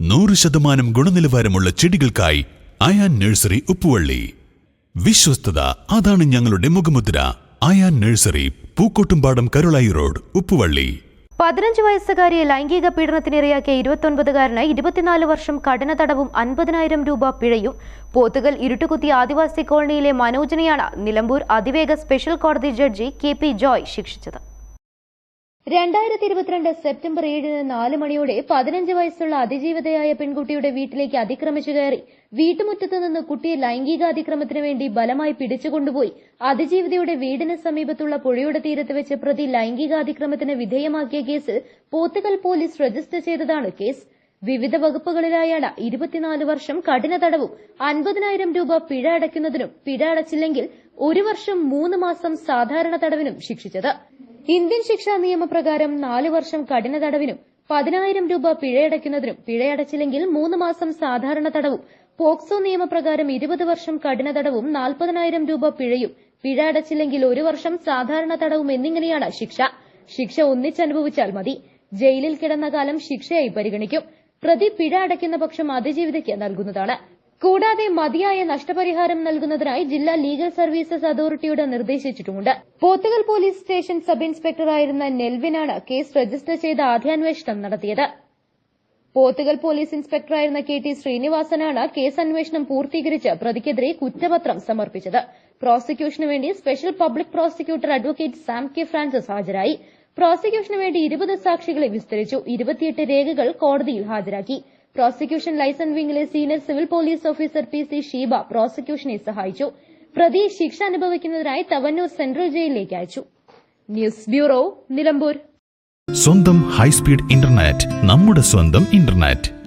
നൂറ് ശതമാനം ഗുണനിലവാരമുള്ള ചെടികൾക്കായി അയാൻ നഴ്സറി ഉപ്പുവള്ളി. വിശ്വസ്തത അതാണ് ഞങ്ങളുടെ മുഖമുദ്ര. Ayan nursery Pookkottumpadam Karulai road Uppuvalli. പതിനഞ്ച് വയസ്സുകാരിയെ ലൈംഗിക പീഡനത്തിനിരയാക്കിയ ഇരുപത്തൊൻപതുകാരന് ഇരുപത്തിനാല് വർഷം കഠിന തടവും അൻപതിനായിരം രൂപ പിഴയും. പോത്തുകൽ ഇരുട്ടുകുത്തി ആദിവാസി കോളനിയിലെ മനോജിനെയാണ് നിലമ്പൂർ അതിവേഗ സ്പെഷ്യൽ കോടതി ജഡ്ജി കെ പി ജോയ് ശിക്ഷിച്ചത്. രണ്ടായിരത്തി ഇരുപത്തിരണ്ട് സെപ്റ്റംബർ ഏഴിന് നാല് മണിയോടെ പതിനഞ്ച് വയസ്സുള്ള അതിജീവിതയായ പെൺകുട്ടിയുടെ വീട്ടിലേക്ക് അതിക്രമിച്ചു കയറി വീട്ടുമുറ്റത്ത് നിന്ന് കുട്ടിയെ ലൈംഗിക അതിക്രമത്തിന് വേണ്ടി ബലമായി പിടിച്ചുകൊണ്ടുപോയി. അതിജീവിതയുടെ വീടിന് സമീപത്തുള്ള പുഴയുടെ തീരത്ത് വെച്ച് പ്രതി ലൈംഗിക അതിക്രമത്തിന് വിധേയമാക്കിയ കേസ് പോത്തുകൽ പോലീസ് രജിസ്റ്റർ ചെയ്തതാണ് കേസ്. വിവിധ വകുപ്പുകളിലായാണ് ഇരുപത്തിനാല് വർഷം കഠിന തടവും അൻപതിനായിരം രൂപ പിഴ അടയ്ക്കുന്നതിനും പിഴ അടച്ചില്ലെങ്കിൽ ഒരു വർഷം മൂന്ന് മാസം സാധാരണ തടവിനും ശിക്ഷിച്ചത്. ഇന്ത്യൻ ശിക്ഷാ നിയമപ്രകാരം നാല് വർഷം കഠിന തടവിനും പതിനായിരം രൂപ പിഴയടയ്ക്കുന്നതിനും പിഴയടച്ചില്ലെങ്കിൽ മൂന്ന് മാസം സാധാരണ തടവും. പോക്സോ നിയമപ്രകാരം ഇരുപത് വർഷം കഠിന തടവും നാൽപ്പതിനായിരം രൂപ പിഴയും. പിഴ അടച്ചില്ലെങ്കിൽ ഒരു വർഷം സാധാരണ തടവും എന്നിങ്ങനെയാണ് ശിക്ഷ. ശിക്ഷ ഒന്നിച്ചനുഭവിച്ചാൽ മതി. ജയിലിൽ കിടന്ന കാലം ശിക്ഷയായി പരിഗണിക്കും. പ്രതി പിഴ അടയ്ക്കുന്ന പക്ഷം അതിജീവിതയ്ക്ക് നൽകുന്നതാണ്. കൂടാതെ മതിയായ നഷ്ടപരിഹാരം നൽകുന്നതിനായി ജില്ലാ ലീഗൽ സർവീസസ് അതോറിറ്റിയോട് നിർദ്ദേശിച്ചിട്ടുമുണ്ട്. പോത്തുകൽ പോലീസ് സ്റ്റേഷൻ സബ് ഇൻസ്പെക്ടറായിരുന്ന നെൽവിനാണ് കേസ് രജിസ്റ്റർ ചെയ്ത് ആദ്യാന്വേഷണം നടത്തിയത്. പോത്തുകൽ പോലീസ് ഇൻസ്പെക്ടറായിരുന്ന കെ ടി ശ്രീനിവാസനാണ് കേസ് അന്വേഷണം പൂർത്തീകരിച്ച് പ്രതിക്കെതിരെ കുറ്റപത്രം സമർപ്പിച്ചത്. പ്രോസിക്യൂഷനു വേണ്ടി special public prosecutor advocate Sam K Francis ഹാജരായി. പ്രോസിക്യൂഷനു വേണ്ടി ഇരുപത് സാക്ഷികളെ വിസ്തരിച്ചു. ഇരുപത്തിയെട്ട് രേഖകൾ കോടതിയിൽ ഹാജരാക്കി. Prosecution licence വിംഗിലെ senior civil police officer P C Sheeba പ്രോസിക്യൂഷനെ സഹായിച്ചു. പ്രതി ശിക്ഷ അനുഭവിക്കുന്നതിനായി തവന്നൂർ സെൻട്രൽ ജയിലിലേക്ക് അയച്ചു. News bureau Nilambur. സ്വന്തം ഹൈസ്പീഡ് ഇന്റർനെറ്റ് നമ്മുടെ സ്വന്തം ഇന്റർനെറ്റ്.